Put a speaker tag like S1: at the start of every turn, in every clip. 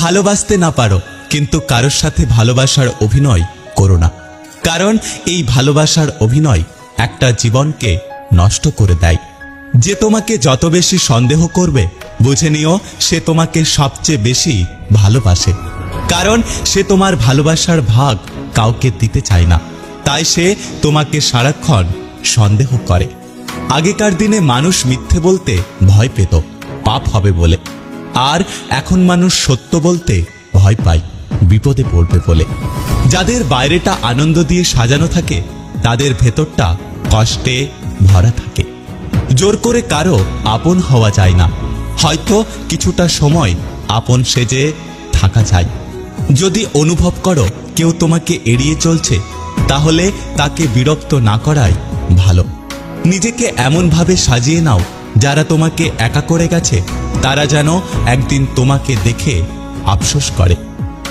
S1: ভালোবাসতে না পারো, কিন্তু কারোর সাথে ভালোবাসার অভিনয় করো না। কারণ এই ভালোবাসার অভিনয় একটা জীবনকে নষ্ট করে দেয়। যে তোমাকে যত বেশি সন্দেহ করবে, বুঝে নিও সে তোমাকে সবচেয়ে বেশি ভালোবাসে। কারণ সে তোমার ভালোবাসার ভাগ কাউকে দিতে চায় না। তাই সে তোমাকে সারাক্ষণ সন্দেহ করে। আগেকার দিনে মানুষ মিথ্যে বলতে ভয় পেত, পাপ হবে বলে। আর এখন মানুষ সত্য বলতে ভয় পায়, বিপদে পড়বে বলে। যাদের বাইরেটা আনন্দ দিয়ে সাজানো থাকে, তাদের ভেতরটা কষ্টে ভরা থাকে। জোর করে কারও আপন হওয়া যায় না। হয়তো কিছুটা সময় আপন সেজে থাকা যায়। যদি অনুভব করো কেউ তোমাকে এড়িয়ে চলছে, তাহলে তাকে বিরক্ত না করাই ভালো। নিজেকে এমনভাবে সাজিয়ে নাও যারা তোমাকে একা করে গেছে, তারা যেন একদিন তোমাকে দেখে আফসোস করে।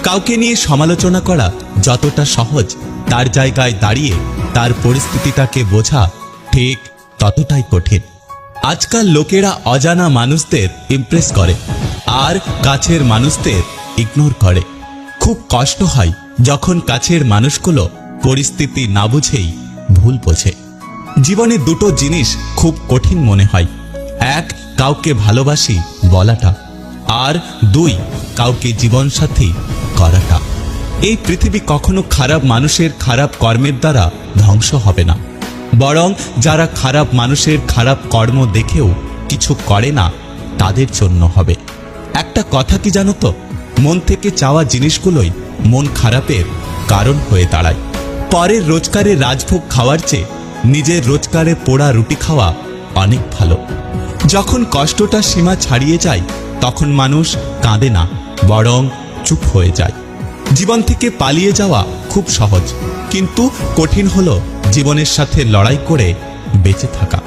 S1: কাউকে নিয়ে সমালোচনা করা যতটা সহজ, তার জায়গায় দাঁড়িয়ে তার পরিস্থিতিটাকে বোঝা ঠিক ততটাই কঠিন। আজকাল লোকেরা অজানা মানুষদের ইমপ্রেস করে, আর কাছের মানুষদের ইগনোর করে। খুব কষ্ট হয় যখন কাছের মানুষগুলো পরিস্থিতি না বুঝেই ভুল বোঝে। জীবনে দুটো জিনিস খুব কঠিন মনে হয় এক, কাউকে ভালোবাসি বলাটা, আর দুই, কাউকে জীবনসাথী করাটা। এই পৃথিবী কখনো খারাপ মানুষের খারাপ কর্মের দ্বারা ধ্বংস হবে না। বরং যারা খারাপ মানুষের খারাপ কর্ম দেখেও কিছু করে না, তাদের জন্য হবে। একটা কথা কি জানো তো? মন থেকে চাওয়া জিনিসগুলোই মন খারাপের কারণ হয়ে দাঁড়ায়। পরের রোজগারে রাজভোগ খাওয়ার চেয়ে নিজের রোজগারে পোড়া রুটি খাওয়া অনেক ভালো। যখন কষ্টটা সীমা ছাড়িয়ে যায়, তখন মানুষ কাঁদে না, বরং চুপ হয়ে যায়। জীবন থেকে পালিয়ে যাওয়া খুব সহজ, কিন্তু কঠিন হলো জীবনের সাথে লড়াই করে বেঁচে থাকা।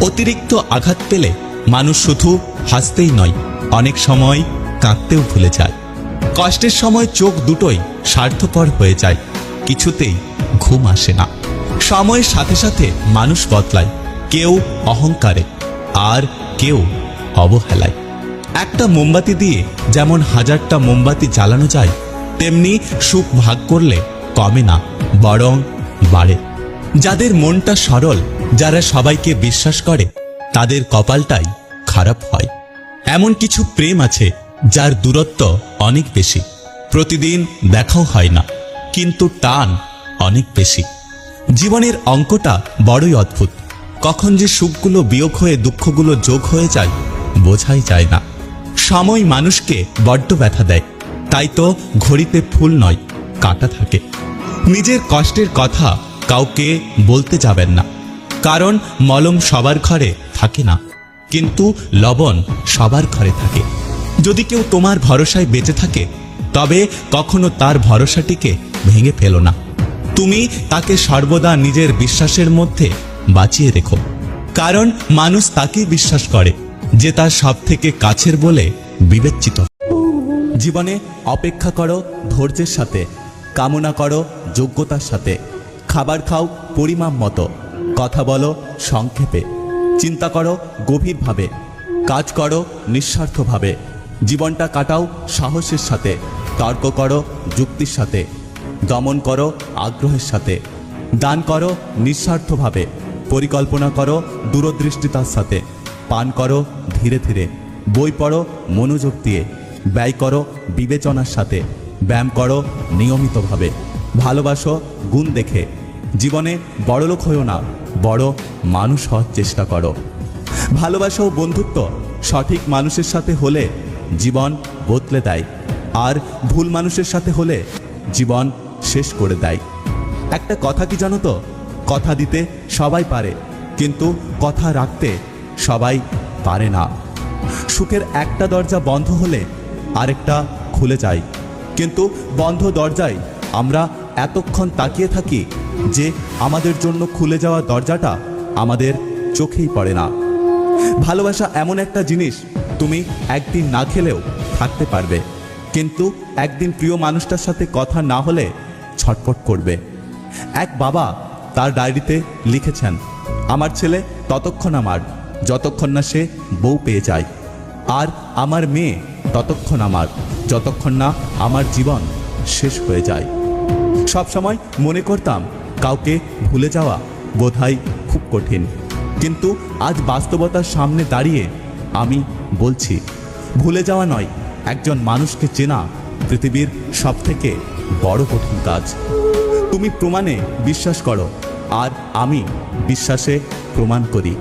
S1: অতিরিক্ত আঘাত পেলে মানুষ শুধু হাসতেই নয়, অনেক সময় কাঁদতেও ভুলে যায়। কষ্টের সময় চোখ দুটোই স্বার্থপর হয়ে যায়, কিছুতেই ঘুম আসে না। সময়ের সাথে সাথে মানুষ বদলায়, কেউ অহংকারে। আর কেউ অবহেলায়। একটা মোমবাতি দিয়ে যেমন হাজারটা মোমবাতি জ্বালানো যায়, তেমনি সুখ ভাগ করলে কমে না, বরং বাড়ে। যাদের মনটা সরল, যারা সবাইকে বিশ্বাস করে, তাদের কপালটাই খারাপ হয়। এমন কিছু প্রেম আছে যার দূরত্ব অনেক বেশি। প্রতিদিন দেখাও হয় না, কিন্তু টান অনেক বেশি। জীবনের অঙ্কটা বড়ই অদ্ভুত। কখন যে সুখগুলো বিয়োগ হয়ে দুঃখগুলো যোগ হয়ে যায়, বোঝাই যায় না। সময় মানুষকে বড্ড ব্যথা দেয়। তাই তো ঘড়িতে ফুল নয়, কাটা থাকে। নিজের কষ্টের কথা কাউকে বলতে যাবেন না। কারণ মলম সবার ঘরে থাকে না, কিন্তু লবণ সবার ঘরে থাকে। যদি কেউ তোমার ভরসায় বেঁচে থাকে, তবে কখনো তার ভরসাটিকে ভেঙে ফেলো না। তুমি তাকে সর্বদা নিজের বিশ্বাসের মধ্যে বাঁচিয়ে রেখো। কারণ মানুষ তাকেই বিশ্বাস করে, যে তার সব থেকে কাছের বলে বিবেচিত। জীবনে অপেক্ষা করো ধৈর্যের সাথে, কামনা করো যোগ্যতার সাথে। খাবার খাও পরিমাণ মতো, কথা বলো সংক্ষেপে, চিন্তা করো গভীরভাবে, কাজ করো নিঃস্বার্থভাবে। জীবনটা কাটাও সাহসের সাথে, তর্ক করো যুক্তির সাথে, দমন করো আগ্রহের সাথে, দান করো নিঃস্বার্থভাবে। পরিকল্পনা করো, দূরদৃষ্টিতার সাথে। পান করো, ধীরে ধীরে। বই পড়ো, মনোযোগ দিয়ে। ব্যয় করো, বিবেচনার সাথে। ব্যায়াম করো, নিয়মিতভাবে। ভালোবাসো, গুণ দেখে। জীবনে বড়লোক হয়েও না, বড় মানুষ হওয়ার চেষ্টা করো। ভালোবাসা ও বন্ধুত্ব সঠিক মানুষের সাথে হলে জীবন বদলে দেয়। আর ভুল মানুষের সাথে হলে জীবন শেষ করে দেয়। একটা কথা কি জানো তো? কথা দিতে সবাই পারে, কিন্তু কথা রাখতে সবাই পারে না। সুখের একটা দরজা বন্ধ হলে আরেকটা খুলে যায়, কিন্তু বন্ধ দরজায় আমরা এতক্ষণ তাকিয়ে থাকি যে আমাদের জন্য খুলে যাওয়া দরজাটা আমাদের চোখেই পড়ে না। ভালোবাসা এমন একটা জিনিস, তুমি একদিন না খেলেও থাকতে পারবে, কিন্তু একদিন প্রিয় মানুষটার সাথে কথা না হলে ছটফট করবে। এক বাবা তার ডায়েরিতে লিখেছেন, আমার ছেলে ততক্ষণ আমার, যতক্ষণ না সে বউ পেয়ে যায়। আর আমার মেয়ে ততক্ষণ আমার, যতক্ষণ না আমার জীবন শেষ হয়ে যায়। সবসময় মনে করতাম, কাউকে ভুলে যাওয়া বোধহয় খুব কঠিন। কিন্তু আজ বাস্তবতার সামনে দাঁড়িয়ে আমি বলছি, ভুলে যাওয়া নয়, একজন মানুষকে চেনা পৃথিবীর সবথেকে বড় কঠিন কাজ। তুমি প্রমাণে বিশ্বাস করো আর আমি বিশ্বাসে প্রমাণ করি।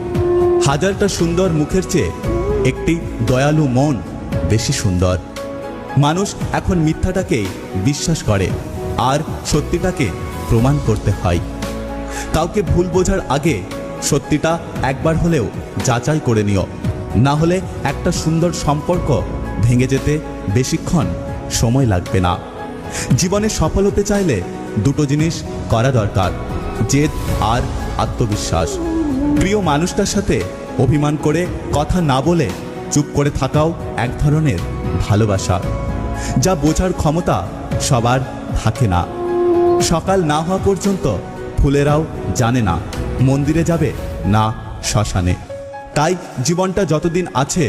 S1: হাজারটা সুন্দর মুখের চেয়ে একটি দয়ালু মন বেশি সুন্দর। মানুষ এখন মিথ্যাটাকেই বিশ্বাস করে, আর সত্যিটাকে প্রমাণ করতে হয়। কাউকে ভুল বোঝার আগে সত্যিটা একবার হলেও যাচাই করে নিও। না হলে একটা সুন্দর সম্পর্ক ভেঙে যেতে বেশিক্ষণ সময় লাগবে না। জীবনে সফল হতে চাইলে দুটো জিনিস করা দরকার। জেদ আর আত্মবিশ্বাস। প্রিয় মানুষটার সাথে অভিমান করে কথা না বলে চুপ করে থাকাও এক ধরনের ভালোবাসা, যা বোঝার ক্ষমতা সবার থাকে না। সকাল না হওয়া পর্যন্ত ফুলেরাও জানে না, মন্দিরে যাবে না শ্মশানে। তাই জীবনটা যতদিন আছে,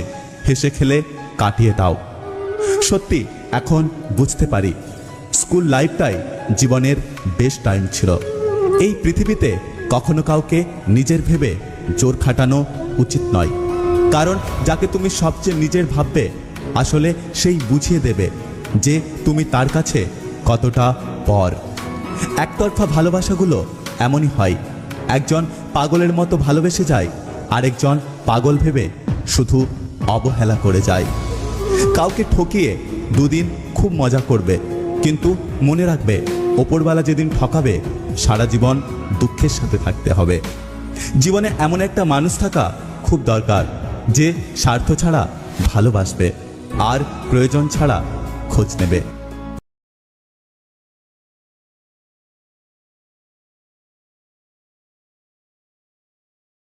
S1: হেসে খেলে কাটিয়ে দাও। সত্যি, এখন বুঝতে পারি, স্কুল লাইফটাই জীবনের বেস্ট টাইম ছিল। এই পৃথিবীতে কখনো কাউকে নিজের ভেবে জোর খাটানো উচিত নয়। কারণ যাকে তুমি সবচেয়ে নিজের ভাববে, আসলে সেই বুঝিয়ে দেবে যে তুমি তার কাছে কতটা পর একতরফা ভালোবাসাগুলো এমনই হয়, একজন পাগলের মতো ভালোবেসে যায়, আরেকজন পাগল ভেবে শুধু অবহেলা করে যায়। কাউকে ঠকিয়ে দুদিন খুব মজা করবে, কিন্তু মনে রাখবে ওপরবেলা যেদিন ঠকাবে সারা জীবন দুঃখের সাথে থাকতে হবে। জীবনে এমন একটা মানুষ থাকা খুব দরকার, যে স্বার্থ ছাড়া ভালোবাসবে আর প্রয়োজন ছাড়া খোঁজ নেবে।